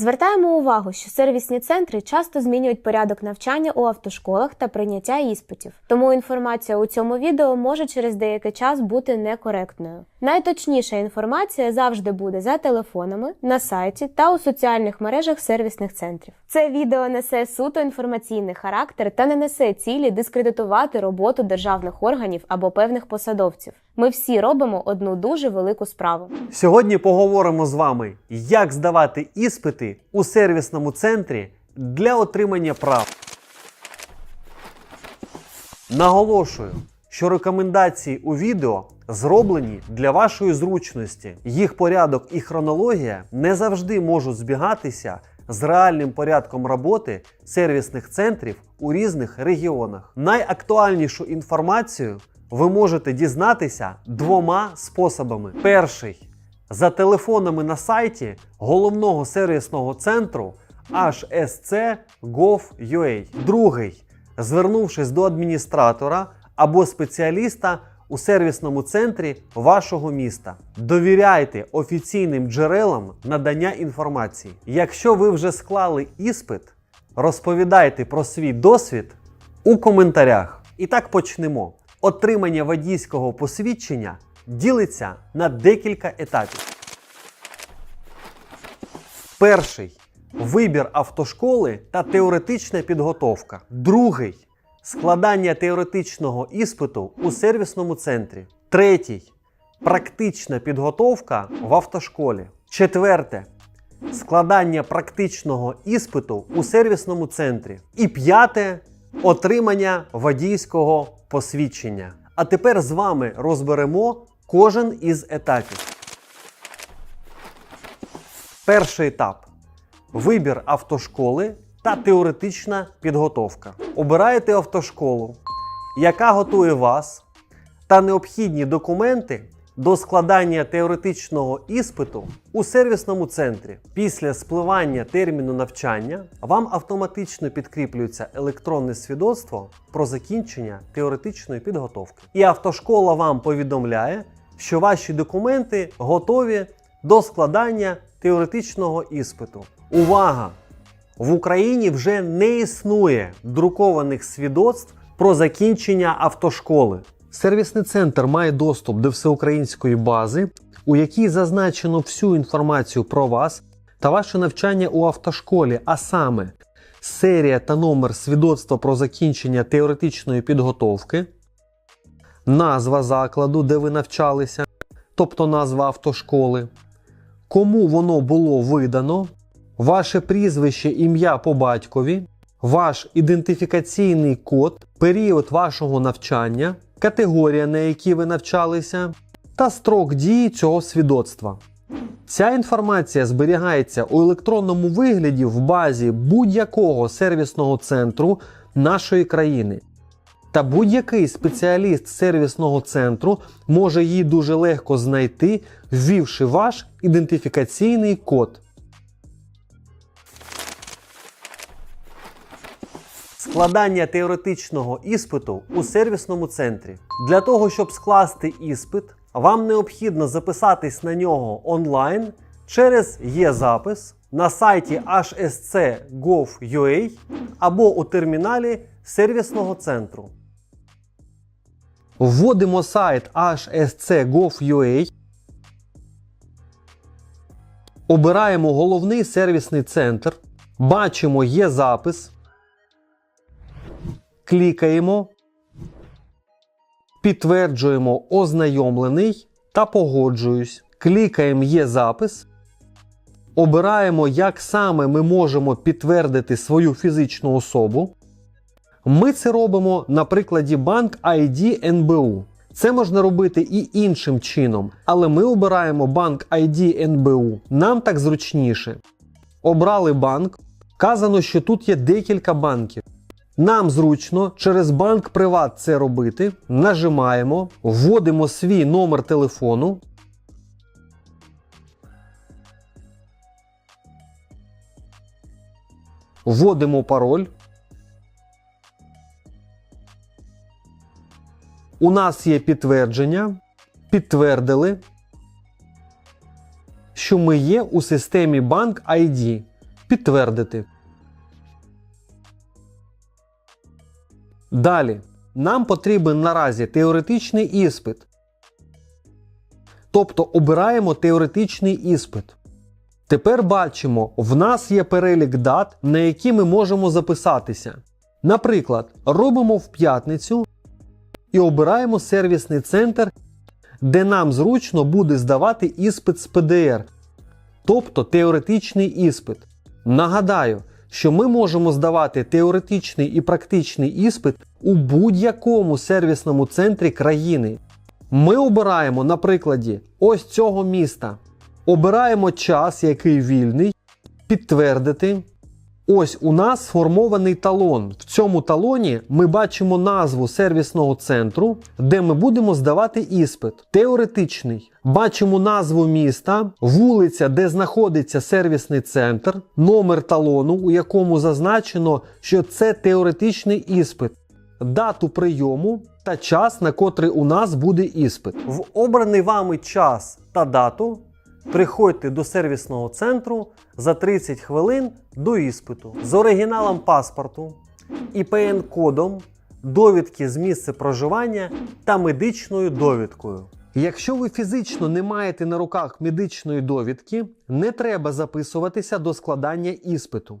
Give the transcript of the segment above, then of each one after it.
Звертаємо увагу, що сервісні центри часто змінюють порядок навчання у автошколах та прийняття іспитів, тому інформація у цьому відео може через деякий час бути некоректною. Найточніша інформація завжди буде за телефонами, на сайті та у соціальних мережах сервісних центрів. Це відео несе суто інформаційний характер та не несе цілі дискредитувати роботу державних органів або певних посадовців. Ми всі робимо одну дуже велику справу. Сьогодні поговоримо з вами, як здавати іспити у сервісному центрі для отримання прав. Наголошую, що рекомендації у відео зроблені для вашої зручності. Їх порядок і хронологія не завжди можуть збігатися з реальним порядком роботи сервісних центрів у різних регіонах. Найактуальнішу інформацію ви можете дізнатися двома способами. Перший за телефонами на сайті головного сервісного центру hsc.gov.ua. Другий звернувшись до адміністратора або спеціаліста у сервісному центрі вашого міста. Довіряйте офіційним джерелам надання інформації. Якщо ви вже склали іспит, розповідайте про свій досвід у коментарях. І так почнемо. Отримання водійського посвідчення ділиться на декілька етапів. Перший вибір автошколи та теоретична підготовка. Другий складання теоретичного іспиту у сервісному центрі. Третій практична підготовка в автошколі. Четверте складання практичного іспиту у сервісному центрі. І п'яте отримання водійського посвідчення. А тепер з вами розберемо кожен із етапів. Перший етап вибір автошколи та теоретична підготовка. Обираєте автошколу, яка готує вас та необхідні документи до складання теоретичного іспиту у сервісному центрі. Після спливання терміну навчання вам автоматично підкріплюється електронне свідоцтво про закінчення теоретичної підготовки. І автошкола вам повідомляє, що ваші документи готові до складання теоретичного іспиту. Увага! В Україні вже не існує друкованих свідоцтв про закінчення автошколи. Сервісний центр має доступ до всеукраїнської бази, у якій зазначено всю інформацію про вас та ваше навчання у автошколі, а саме серія та номер свідоцтва про закінчення теоретичної підготовки, назва закладу, де ви навчалися, тобто назва автошколи, кому воно було видано, ваше прізвище, ім'я по батькові, ваш ідентифікаційний код, період вашого навчання, категорія, на якій ви навчалися, та строк дії цього свідоцтва. Ця інформація зберігається у електронному вигляді в базі будь-якого сервісного центру нашої країни. Та будь-який спеціаліст сервісного центру може її дуже легко знайти, ввівши ваш ідентифікаційний код. Складання теоретичного іспиту у сервісному центрі. Для того, щоб скласти іспит, вам необхідно записатись на нього онлайн через є-запис на сайті hsc.gov.ua або у терміналі сервісного центру. Вводимо сайт hsc.gov.ua. Обираємо головний сервісний центр. Бачимо є запис. Клікаємо. Підтверджуємо ознайомлений та погоджуюсь. Клікаємо Є запис. Обираємо, як саме ми можемо підтвердити свою фізичну особу. Ми це робимо на прикладі банк ID НБУ. Це можна робити і іншим чином, але ми обираємо банк ID НБУ. Нам так зручніше. Обрали банк. Вказано, що тут є декілька банків. Нам зручно через банк Приват це робити. Нажимаємо, вводимо свій номер телефону. Вводимо пароль. У нас є підтвердження. Підтвердили, що ми є у системі Банк ID. Підтвердити. Далі. Нам потрібен наразі теоретичний іспит. Тобто обираємо теоретичний іспит. Тепер бачимо, в нас є перелік дат, на які ми можемо записатися. Наприклад, робимо в п'ятницю і обираємо сервісний центр, де нам зручно буде здавати іспит з ПДР, тобто теоретичний іспит. Нагадаю, що ми можемо здавати теоретичний і практичний іспит у будь-якому сервісному центрі країни. Ми обираємо на прикладі ось цього міста. Обираємо час, який вільний, підтвердити. Ось у нас сформований талон. В цьому талоні ми бачимо назву сервісного центру, де ми будемо здавати іспит. Теоретичний. Бачимо назву міста, вулиця, де знаходиться сервісний центр, номер талону, у якому зазначено, що це теоретичний іспит, дату прийому та час, на котрий у нас буде іспит. В обраний вами час та дату приходьте до сервісного центру за 30 хвилин до іспиту з оригіналом паспорту, ІПН-кодом, довідки з місця проживання та медичною довідкою. Якщо ви фізично не маєте на руках медичної довідки, не треба записуватися до складання іспиту.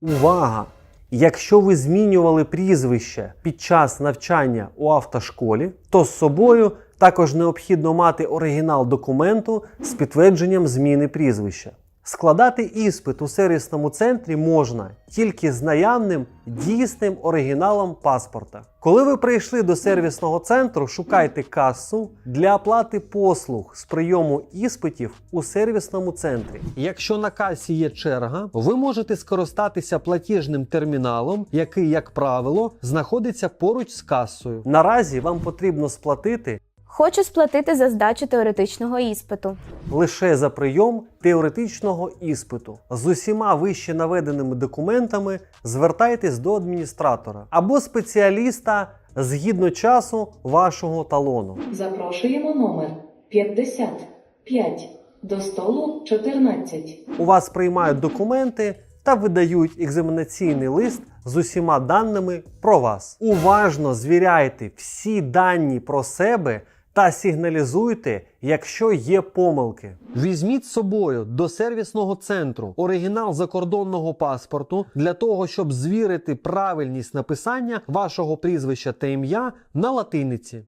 Увага! Якщо ви змінювали прізвище під час навчання у автошколі, то з собою також необхідно мати оригінал документу з підтвердженням зміни прізвища. Складати іспит у сервісному центрі можна тільки з наявним дійсним оригіналом паспорта. Коли ви прийшли до сервісного центру, шукайте касу для оплати послуг з прийому іспитів у сервісному центрі. Якщо на касі є черга, ви можете скористатися платіжним терміналом, який, як правило, знаходиться поруч з касою. Наразі вам потрібно сплатити Хочу сплатити за здачу теоретичного іспиту. лише за прийом теоретичного іспиту. З усіма вище наведеними документами звертайтесь до адміністратора або спеціаліста згідно часу вашого талону. Запрошуємо номер 55 до столу 14. У вас приймають документи та видають екзаменаційний лист з усіма даними про вас. Уважно звіряйте всі дані про себе та сигналізуйте, якщо є помилки. Візьміть з собою до сервісного центру оригінал закордонного паспорту для того, щоб звірити правильність написання вашого прізвища та ім'я на латиниці.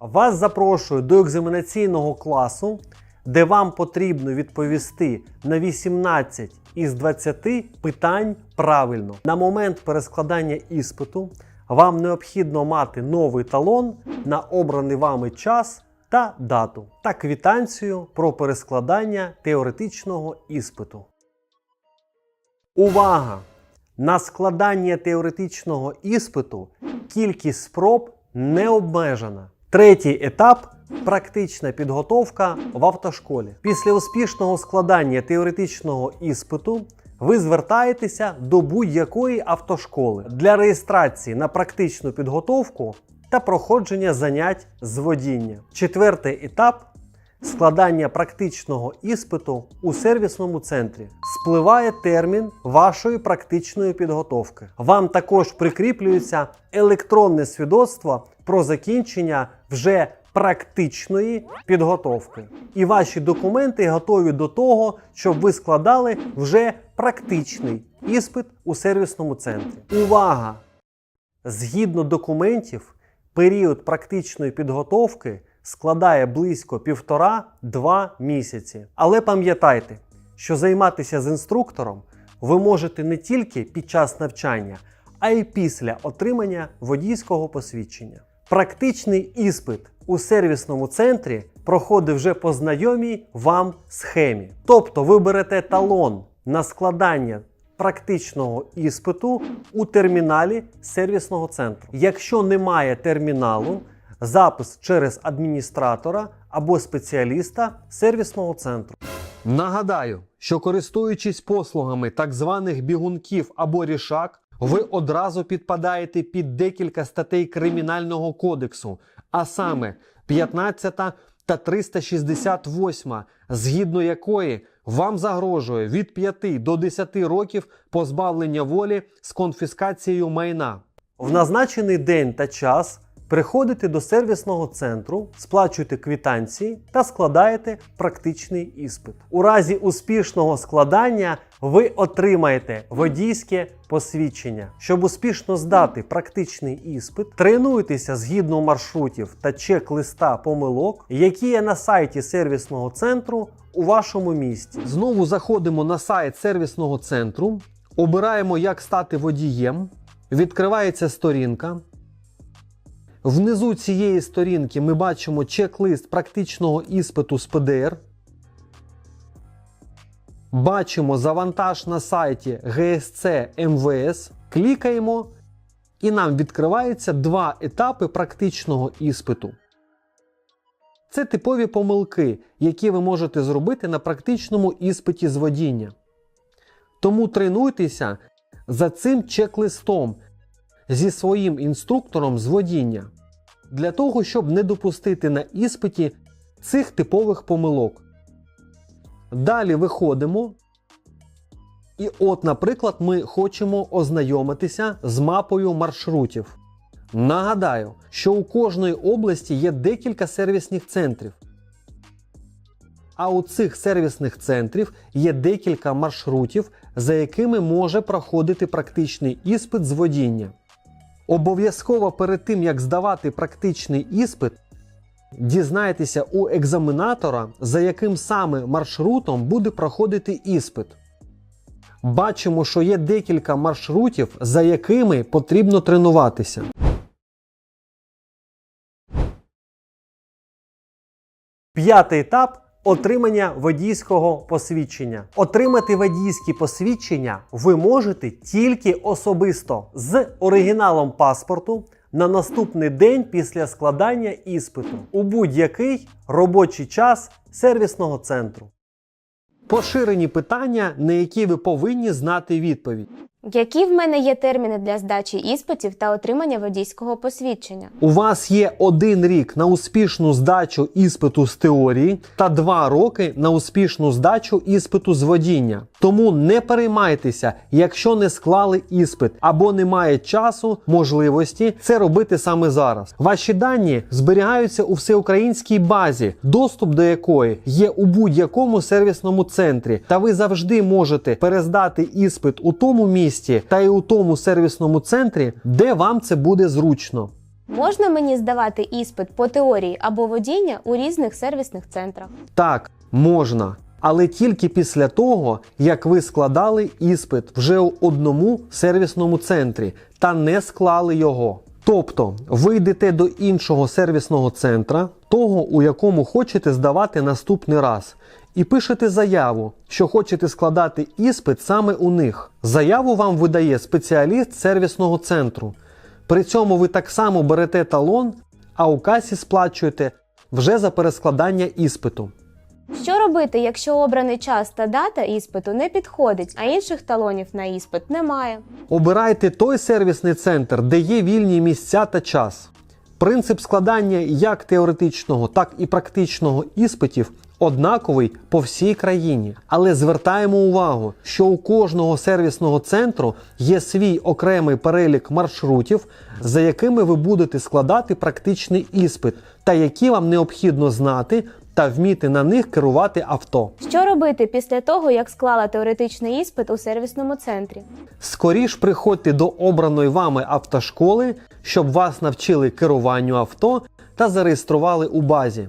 Вас запрошую до екзаменаційного класу, де вам потрібно відповісти на 18 із 20 питань правильно. На момент перескладання іспиту вам необхідно мати новий талон на обраний вами час та дату та квітанцію про перескладання теоретичного іспиту. Увага! На складання теоретичного іспиту кількість спроб не обмежена. Третій етап практична підготовка в автошколі. Після успішного складання теоретичного іспиту ви звертаєтеся до будь-якої автошколи для реєстрації на практичну підготовку та проходження занять з водіння. Четвертий етап складання практичного іспиту у сервісному центрі. Спливає термін вашої практичної підготовки. Вам також прикріплюється електронне свідоцтво про закінчення вже практичної підготовки. І ваші документи готові до того, щоб ви складали вже практичний іспит у сервісному центрі. Увага! Згідно документів, період практичної підготовки складає близько півтора-два місяці. Але пам'ятайте, що займатися з інструктором ви можете не тільки під час навчання, а й після отримання водійського посвідчення. Практичний іспит у сервісному центрі проходить вже по знайомій вам схемі. Тобто ви берете талон на складання практичного іспиту у терміналі сервісного центру. Якщо немає терміналу, запис через адміністратора або спеціаліста сервісного центру. Нагадаю, що користуючись послугами так званих бігунків або рішак, ви одразу підпадаєте під декілька статей Кримінального кодексу, а саме 15 та 368, згідно якої вам загрожує від 5 до 10 років позбавлення волі з конфіскацією майна. В назначений день та час приходите до сервісного центру, сплачуєте квитанції та складаєте практичний іспит. У разі успішного складання ви отримаєте водійське посвідчення. Щоб успішно здати практичний іспит, тренуйтеся згідно маршрутів та чек-листа помилок, які є на сайті сервісного центру у вашому місті. Знову заходимо на сайт сервісного центру, обираємо, як стати водієм. Відкривається сторінка. Внизу цієї сторінки ми бачимо чек-лист практичного іспиту з ПДР. Бачимо завантаж на сайті ГСЦ МВС. Клікаємо, і нам відкриваються два етапи практичного іспиту. Це типові помилки, які ви можете зробити на практичному іспиті з водіння. Тому тренуйтеся за цим чек-листом зі своїм інструктором з водіння для того, щоб не допустити на іспиті цих типових помилок. Далі виходимо. І от, наприклад, ми хочемо ознайомитися з мапою маршрутів. Нагадаю, що у кожної області є декілька сервісних центрів. А у цих сервісних центрів є декілька маршрутів, за якими може проходити практичний іспит з водіння. Обов'язково перед тим, як здавати практичний іспит, дізнайтеся у екзаменатора, за яким саме маршрутом буде проходити іспит. Бачимо, що є декілька маршрутів, за якими потрібно тренуватися. П'ятий етап отримання водійського посвідчення. Отримати водійські посвідчення ви можете тільки особисто з оригіналом паспорту на наступний день після складання іспиту у будь-який робочий час сервісного центру. Поширені питання, на які ви повинні знати відповідь. Які в мене є терміни для здачі іспитів та отримання водійського посвідчення? У вас є один рік на успішну здачу іспиту з теорії та два роки на успішну здачу іспиту з водіння. Тому не переймайтеся, якщо не склали іспит або немає часу, можливості це робити саме зараз. Ваші дані зберігаються у всеукраїнській базі, доступ до якої є у будь-якому сервісному центрі, та ви завжди можете перездати іспит у тому місці та й у тому сервісному центрі, де вам це буде зручно. Можна мені здавати іспит по теорії або водіння у різних сервісних центрах? Так, можна. Але тільки після того, як ви складали іспит вже у одному сервісному центрі та не склали його. Тобто ви йдете до іншого сервісного центра, того, у якому хочете здавати наступний раз, і пишете заяву, що хочете складати іспит саме у них. Заяву вам видає спеціаліст сервісного центру. При цьому ви так само берете талон, а у касі сплачуєте вже за перескладання іспиту. Що робити, якщо обраний час та дата іспиту не підходить, а інших талонів на іспит немає? Обирайте той сервісний центр, де є вільні місця та час. Принцип складання як теоретичного, так і практичного іспитів однаковий по всій країні. Але звертаємо увагу, що у кожного сервісного центру є свій окремий перелік маршрутів, за якими ви будете складати практичний іспит, та які вам необхідно знати та вміти на них керувати авто. Що робити після того, як склала теоретичний іспит у сервісному центрі? Скоріш приходьте до обраної вами автошколи, щоб вас навчили керуванню авто та зареєстрували у базі.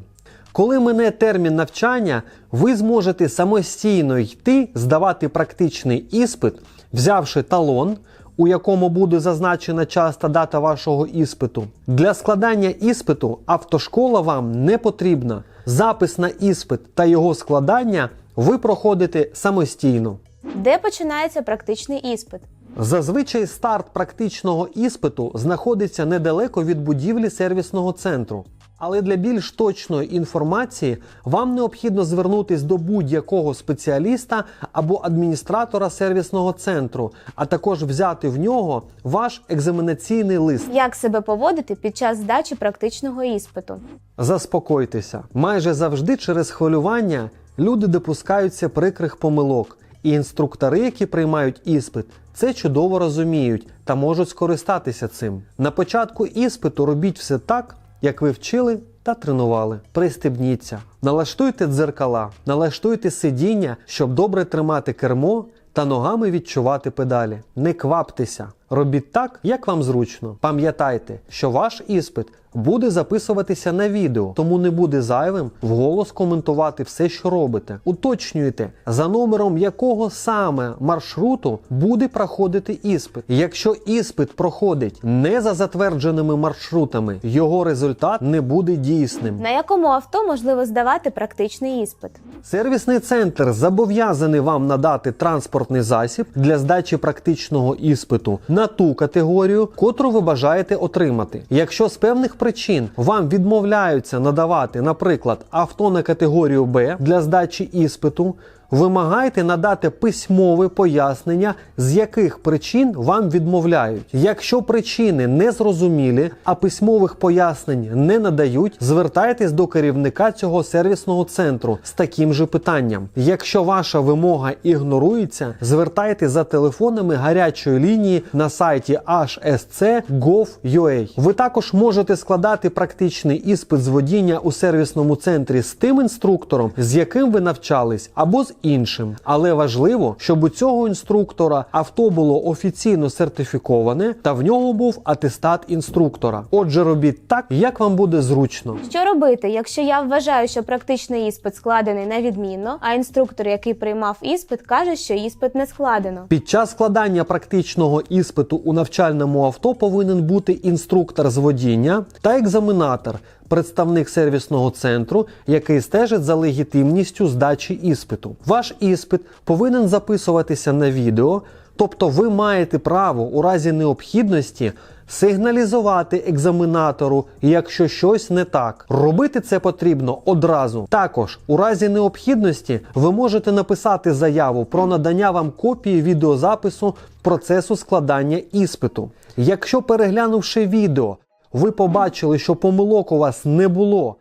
Коли мине термін навчання, ви зможете самостійно йти здавати практичний іспит, взявши талон, у якому буде зазначена час та дата вашого іспиту. Для складання іспиту автошкола вам не потрібна. Запис на іспит та його складання ви проходите самостійно. Де починається практичний іспит? Зазвичай старт практичного іспиту знаходиться недалеко від будівлі сервісного центру. Але для більш точної інформації вам необхідно звернутись до будь-якого спеціаліста або адміністратора сервісного центру, а також взяти в нього ваш екзаменаційний лист. Як себе поводити під час здачі практичного іспиту? Заспокойтеся, майже завжди через хвилювання Люди допускаються прикрих помилок, і інструктори, які приймають іспит, це чудово розуміють та можуть скористатися цим. На початку іспиту робіть все так, як ви вчили та тренували. Пристебніться, налаштуйте дзеркала, налаштуйте сидіння, щоб добре тримати кермо та ногами відчувати педалі. Не кваптеся, робіть так, як вам зручно. Пам'ятайте, що ваш іспит буде записуватися на відео, тому не буде зайвим вголос коментувати все, що робите. Уточнюйте, за номером якого саме маршруту буде проходити іспит. Якщо іспит проходить не за затвердженими маршрутами, його результат не буде дійсним. На якому авто можливо здавати практичний іспит? Сервісний центр зобов'язаний вам надати транспортний засіб для здачі практичного іспиту на ту категорію, котру ви бажаєте отримати. Якщо з певних причин вам відмовляються надавати, наприклад, авто на категорію Б для здачі іспиту. Вимагайте надати письмове пояснення, з яких причин вам відмовляють. Якщо причини не зрозумілі, а письмових пояснень не надають, звертайтесь до керівника цього сервісного центру з таким же питанням. Якщо ваша вимога ігнорується, звертайтесь за телефонами гарячої лінії на сайті hsc.gov.ua. Ви також можете складати практичний іспит з водіння у сервісному центрі з тим інструктором, з яким ви навчались, або з іншим. Але важливо, щоб у цього інструктора авто було офіційно сертифіковане та в нього був атестат інструктора. Отже, робіть так, як вам буде зручно. Що робити, якщо я вважаю, що практичний іспит складений на відмінно, а інструктор, який приймав іспит, каже, що іспит не складено? Під час складання практичного іспиту у навчальному авто повинен бути інструктор з водіння та екзаменатор, представник сервісного центру, який стежить за легітимністю здачі іспиту. Ваш іспит повинен записуватися на відео, тобто ви маєте право у разі необхідності сигналізувати екзаменатору, якщо щось не так. Робити це потрібно одразу. Також, у разі необхідності, ви можете написати заяву про надання вам копії відеозапису процесу складання іспиту. Якщо переглянувши відео, ви побачили, що помилок у вас не було,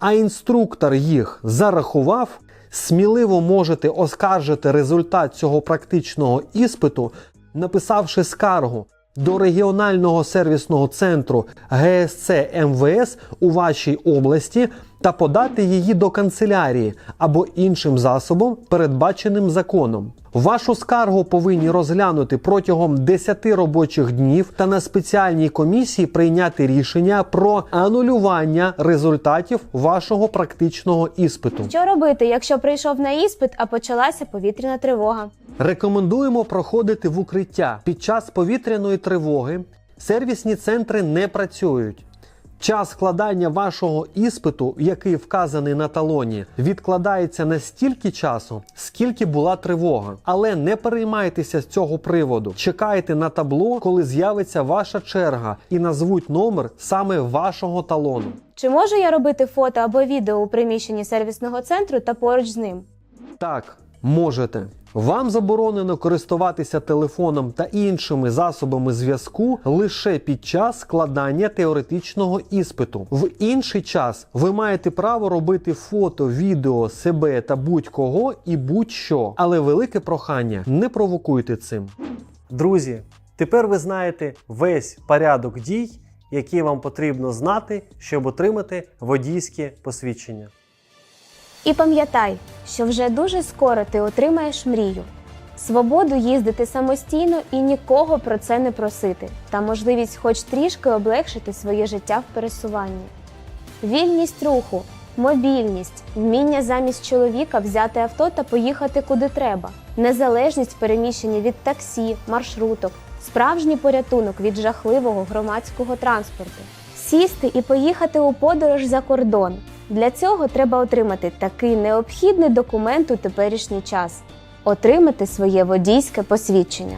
а інструктор їх зарахував, сміливо можете оскаржити результат цього практичного іспиту, написавши скаргу до регіонального сервісного центру ГСЦ МВС у вашій області та подати її до канцелярії або іншим засобом, передбаченим законом. Вашу скаргу повинні розглянути протягом 10 робочих днів та на спеціальній комісії прийняти рішення про анулювання результатів вашого практичного іспиту. Що робити, якщо прийшов на іспит, а почалася повітряна тривога? Рекомендуємо проходити в укриття. Під час повітряної тривоги сервісні центри не працюють. Час складання вашого іспиту, який вказаний на талоні, відкладається на стільки часу, скільки була тривога. Але не переймайтеся з цього приводу. Чекайте на табло, коли з'явиться ваша черга, і назвуть номер саме вашого талону. Чи можу я робити фото або відео у приміщенні сервісного центру та поруч з ним? Так, можете. Вам заборонено користуватися телефоном та іншими засобами зв'язку лише під час складання теоретичного іспиту. В інший час ви маєте право робити фото, відео себе та будь-кого і будь-що. Але велике прохання не провокуйте цим. Друзі, тепер ви знаєте весь порядок дій, які вам потрібно знати, щоб отримати водійське посвідчення. І пам'ятай, що вже дуже скоро ти отримаєш мрію. Свободу їздити самостійно і нікого про це не просити, та можливість хоч трішки облегшити своє життя в пересуванні. Вільність руху, мобільність, вміння замість чоловіка взяти авто та поїхати куди треба, незалежність в переміщенні від таксі, маршруток, справжній порятунок від жахливого громадського транспорту. Сісти і поїхати у подорож за кордон. Для цього треба отримати такий необхідний документ у теперішній час отримати своє водійське посвідчення.